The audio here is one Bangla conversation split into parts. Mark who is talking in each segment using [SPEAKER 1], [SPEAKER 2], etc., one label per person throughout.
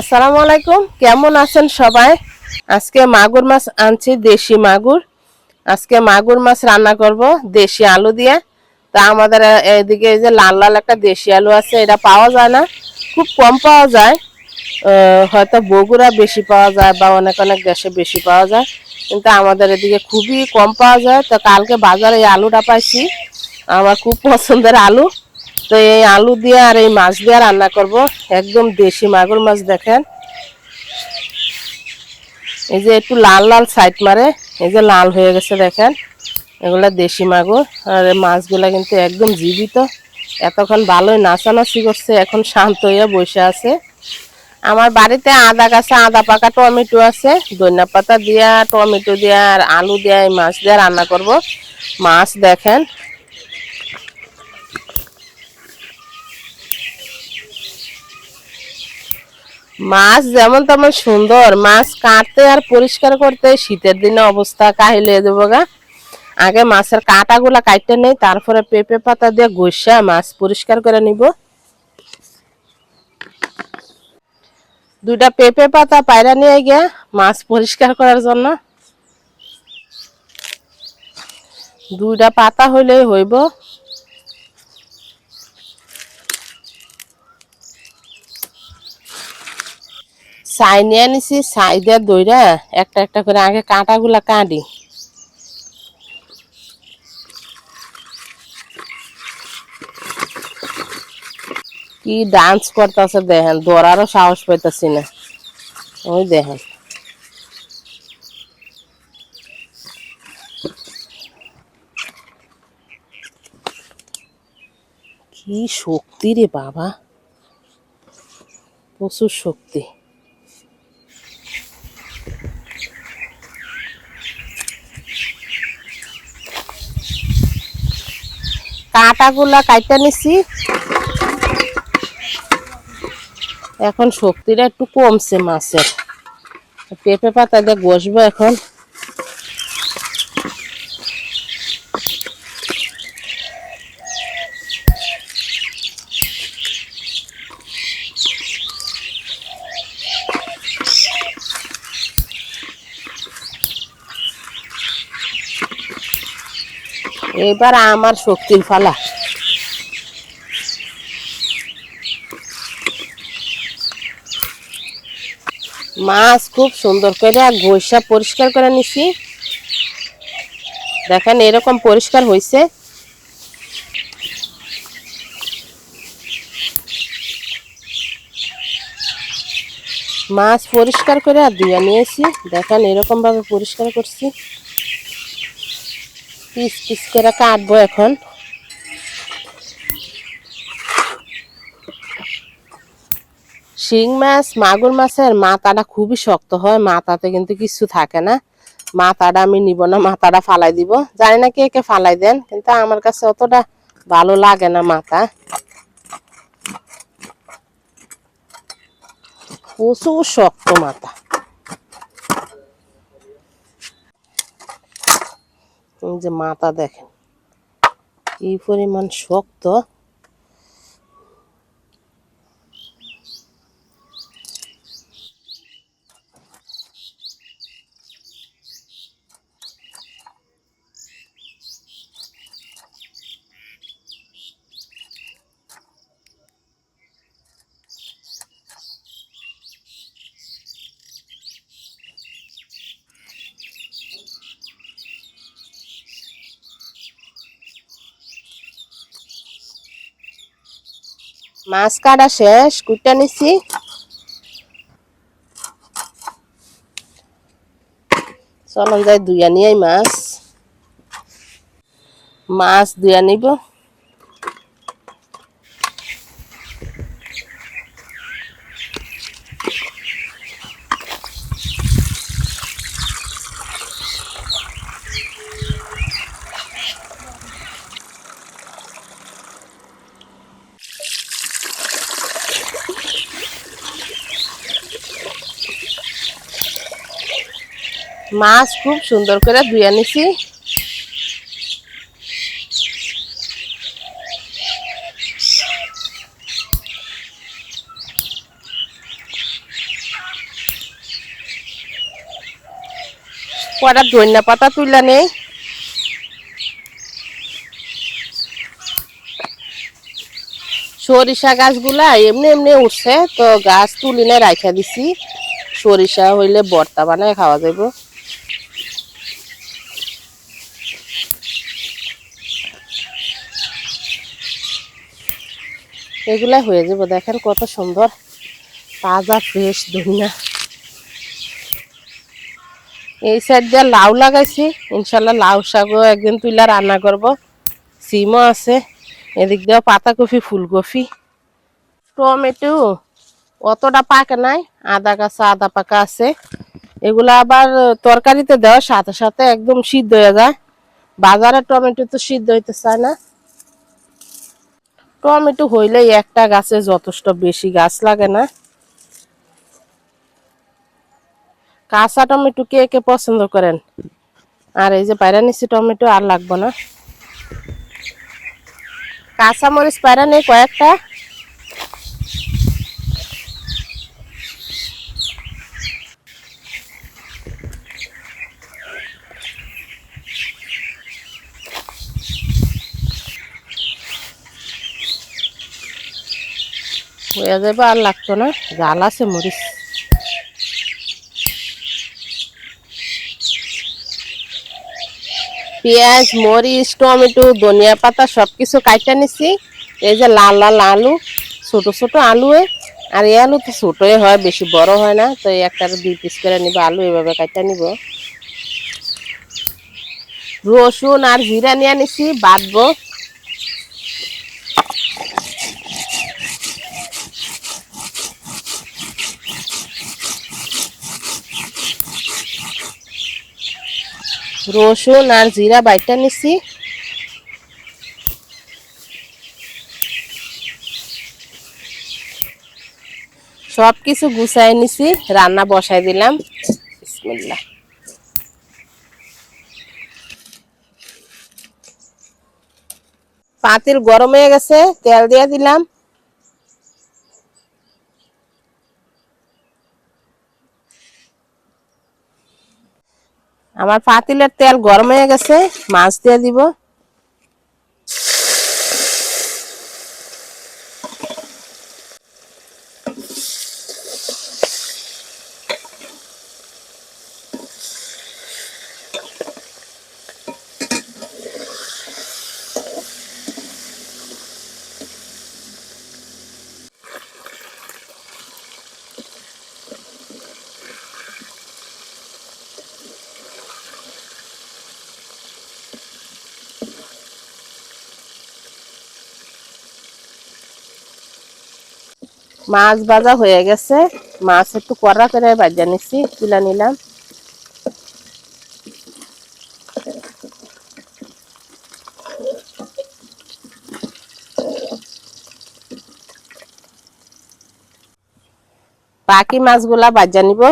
[SPEAKER 1] আসসালামু আলাইকুম। কেমন আছেন সবাই? আজকে মাগুর মাছ আনছি, দেশি মাগুর। আজকে মাগুর মাছ রান্না করব, দেশি আলু দিয়ে। তা আমাদের এদিকে যে লাল লাল একটা দেশি আলু আছে, এটা পাওয়া যায় না। খুব কম পাওয়া যায়। হয়তো বগুড়া বেশি পাওয়া যায় বা অনেক অনেক দেশে বেশি পাওয়া যায়। কিন্তু আমাদের এদিকে খুবই কম পাওয়া যায়। তো কালকে বাজারে এই আলুটা পাইছি। আমার খুব পছন্দের আলু। তো এই আলু দিয়ে আর এই মাছ দিয়ে রান্না করব। একদম দেশি মাগুর মাছ দেখেন। এই যে একটু লাল লাল সাইড মারে, এই যে লাল হয়ে গেছে দেখেন। এগুলা দেশি মাগুর। আর মাছগুলা কিন্তু একদম জীবিত। এতক্ষণ ভালোই নাচানাচি করছে, এখন শান্ত হয়ে বসে আছে। আমার বাড়িতে আদা গাছে আদা পাকা টমেটো আছে। ধনিয়া পাতা দিয়া, টমেটো দিয়া আর আলু দিয়া এই মাছ দিয়ে রান্না করব। মাছ দেখেন মাছ যেমন তেমন সুন্দর, মাছ কাটতে আর পরিষ্কার করতে, শীতের দিনে অবস্থা কাহিল হয়ে দেবো গা। আগে মাছের কাঁটাগুলা কাটতে নেই, তারপরে পেঁপে পাতা দিয়ে ঘষা মাছ পরিষ্কার করে নিব। দুইটা পেঁপে পাতা পায়রা নিয়ে গিয়ে মাছ পরিষ্কার করার জন্য। দুইটা পাতা হইলেই হইব। ছাই নিয়ে নিছি দইরা একটা একটা করে আগে কাঁটাগুলা কাটি। কি ডান্স করতেছে দেখেন, দৌড়ারও সাহস পাইতেছি না। ওই দেখেন। কি শক্তি রে বাবা। প্রচুর শক্তি। কাঁটাগুলা কাইটা নিছি। এখন শক্তিটা একটু কমছে মাছের। পেঁপে পাতা দিয়ে ঘষবো এখন। এবার আমার শক্তির ফালা মাছ খুব সুন্দর করে ঘষা পরিষ্কার করে নিছি। দেখেন এরকম পরিষ্কার হয়েছে মাছ পরিষ্কার করে আর ধুয়ে নিয়েছি। দেখেন এরকম ভাবে পরিষ্কার করছি। পিস পিস করে কাটবো এখন। শিং মাছ, মাগুর মাছের মাথাটা খুবই শক্ত হয়, মাথাতে কিন্তু কিছু থাকে না। মাথাটা আমি নিব না, মাথাটা ফালাই দিব। জানি না কে কে ফালাই দেন, কিন্তু আমার কাছে অতটা ভালো লাগে না মাথা। প্রচুর শক্ত মাথা। যে মাথা দেখেন কি পরিমাণ শক্ত। মাছ কাটা শেষ কুটা নিছি চলন যায় দুই নিয়ে মাছ। মাছ দুই নিব। মাছ খুব সুন্দর করে ধুয়ে নিছি কটা ধনিয়া পাতা তুলে নেই সরিষা গাছগুলা এমনি এমনি উঠছে, তো গাছ তুলিনে রাখা দিছি। সরিষা হইলে বর্তা বানায় খাওয়া যাব এগুলা হয়ে যাব। দেখেন কত সুন্দর, তাজা ফ্রেশ ধনিয়া এই সাইড দিয়ে লাউ লাগাইছি। ইনশাল্লাহ লাউ শাকও একদিন তুইলা রান্না করব। সিমও আছে। এদিক দিয়ে পাতাকপি, ফুলকপি। টমেটো, অতটা পাকে নাই, আদা কাঁচা আদা পাকা আছে। এগুলা আবার তরকারিতে দেওয়ার সাথে সাথে একদম সিদ্ধ হয়ে যায়। বাজারে টমেটো তো সিদ্ধ হইতে চায় না। টমেটো হইলেই একটা গাছে যথেষ্ট বেশি গাছ লাগে না। কাঁচা টমেটো কে কে পছন্দ করেন? আর এই যে পায়রা নিচ্ছি টমেটো আর লাগবো না। কাঁচা মরিচ পায়রা নেই কয়েকটা। হয়ে যাবে আর লাগতো না। জাল আছে, মরিচ। পেঁয়াজ, মরিচ, টমেটো, ধনিয়া পাতা সবকিছু কাইটা নিছি। এই যে লাল লাল আলু, ছোট ছোট আলু আর এই আলু তো ছোটই হয়, বেশি বড় হয় না। তো একটা দুই পিস করে নিব, আলু এভাবে কাইটা নিব। রসুন আর জিরা নিয়ে নিছি, বাটবো। রসুন আর জিরা বাইটা নিছি। সব কিছু গুছাই নিছি, রান্না বসাই দিলাম। বিসমিল্লাহ। পাতিল গরম হয়ে গেছে, তেল দিয়ে দিলাম। আমার পাতিলের তেল গরম হয়ে গেছে মাছ দিয়ে দিব। মাছ ভাজা হয়ে গেছে। মাছ একটু কড়া করে ভাজা নিছি, তুলে নিলাম। বাকি মাছগুলা ভাজা নিব।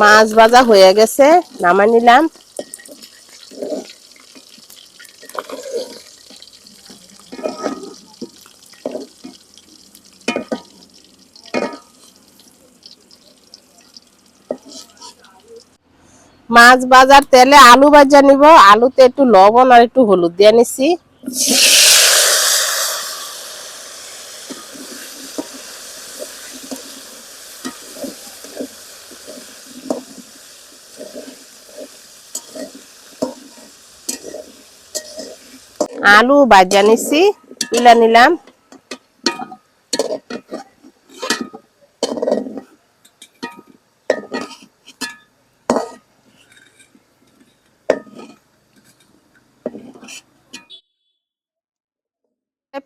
[SPEAKER 1] মাছ ভাজা হয়ে গেছে নামা নিলাম। মাছ ভাজার তেলে আলু ভাজা নিব, আলুতে একটু লবণ আর একটু হলুদ দিয়ে নিছি। আলু বাজা নিছি তুলে নিলাম।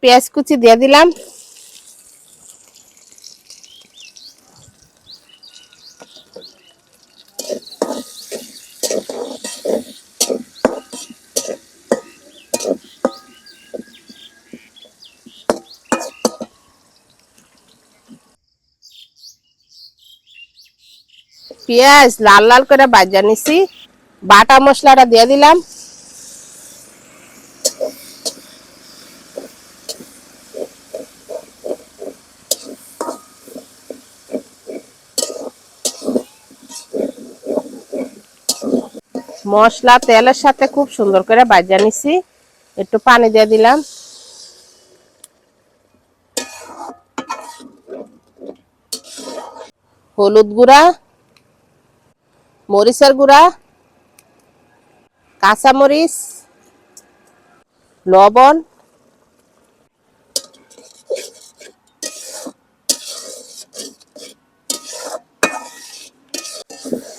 [SPEAKER 1] পেঁয়াজ কুচি দিয়ে দিলাম। পেঁয়াজ লাল লাল করে বাজা নিছি। বাটা মশলাটা দিয়ে দিলাম। মশলা তেলের সাথে খুব সুন্দর করে বাজা নিছি। একটু পানি দিয়ে দিলাম। হলুদ গুঁড়া মরিচের গুঁড়া কাঁচামরিচ লবণ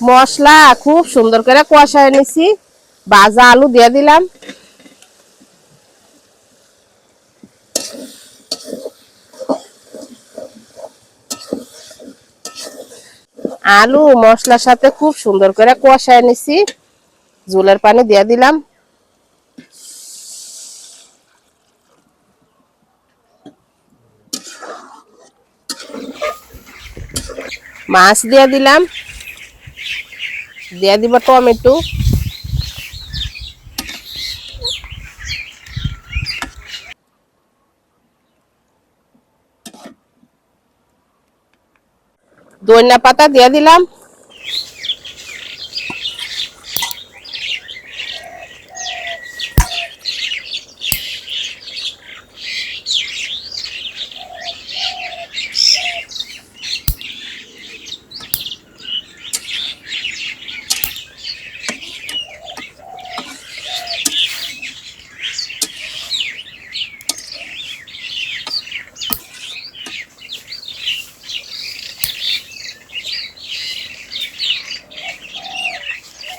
[SPEAKER 1] মশলা খুব সুন্দর করে কষায় নিছি। বাজা আলু দিয়ে দিলাম। আলু, মশলার সাথে খুব সুন্দর করে কষায় নিছি। জুলের পানি দিয়ে দিলাম। মাছ দিয়ে দিলাম। দিয়ে দিব টমেটো। ধনিয়া পাতা দিয়ে দিলাম।